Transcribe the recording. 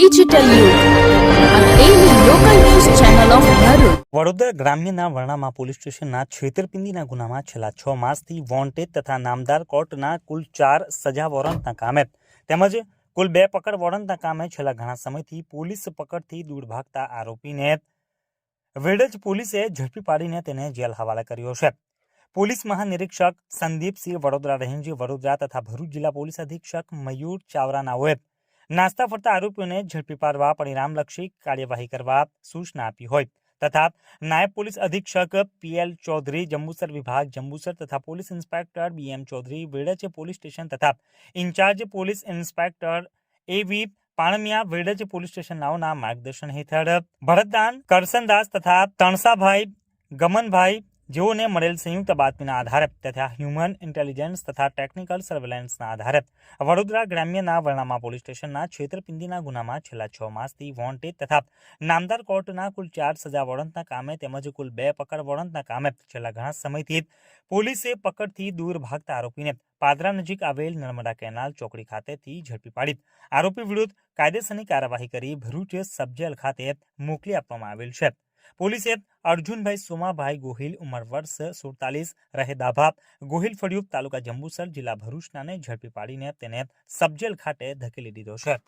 Digital Vadodara ગ્રામ્યના વર્ણામાં police સ્ટેશનના છેતરપિંડીના ગુનામાં છેલ્લા છ માસથી વોન્ટેડ તથા નામદાર કોર્ટના કુલ ચાર સજા વોરંટના કામે. તેમજ કુલ બે પકડ વોરંટના કામે છેલ્લા ઘણા સમયથી પોલીસ પકડથી દૂર ભાગતા આરોપીને વેડજ પોલીસે ઝડપી પાડીને તેને જેલ હવાલે કર્યો છે. પોલીસ મહાનિરીક્ષક સંદીપસિંહ વડોદરા રેન્જ વડોદરા તથા ભરૂચ જિલ્લા પોલીસ અધિક્ષક મયુર ચાવરાનાઓએ નાસ્તા ફરતા આરોપીઓને ઝડપી પાડવા પરિણામલક્ષી કાર્યવાહી કરવા સૂચના આપી હોય તથા નાયબ પોલીસ અધિક્ષક પીએલ ચૌધરી જંબુસર વિભાગ જંબુસર તથા police inspector BM Chaudhary Vedaj police station તથા incharge police inspector AV Panmiya Vedaj police station નાઓના માર્ગદર્શન હેઠળ ભરતદાન કરસનદાસ તથા તણસાભાઈ ગમનભાઈ જેઓને મળેલ સંયુક્ત બાતમીના આધારે તથા હ્યુમન ઇન્ટેલિજન્સ તથા ટેકનિકલ સર્વેલન્સના આધારે વડોદરા ગ્રામ્યના વર્ણામા પોલીસ સ્ટેશનના છેતરપિંડીના ગુનામાં છેલ્લા છ માસથી વોન્ટેડ તથા નામદાર કોર્ટના કુલ ચાર સજા વોરંટના કામે તેમજ કુલ બે પકડ વોરંટના કામે છેલ્લા ઘણા સમયથી પોલીસે પકડથી દૂર ભાગતા આરોપીને પાદરા નજીક આવેલ નર્મદા કેનાલ ચોકડી ખાતેથી ઝડપી પાડી. આરોપી વિરુદ્ધ કાયદેસરની કાર્યવાહી કરી ભરૂચ સબજેલ ખાતે મોકલી આપવામાં આવેલ છે. પોલીસે અર્જુનભાઈ સોમાભાઈ ગોહિલ, ઉંમર વર્ષ સુડતાલીસ, રહે દાભા ગોહિલ ફળિયુગ તાલુકા જંબુસર જિલ્લા ભરૂચનાને ઝડપી પાડીને તેને સબજેલ ખાતે ધકેલી દીધો છે.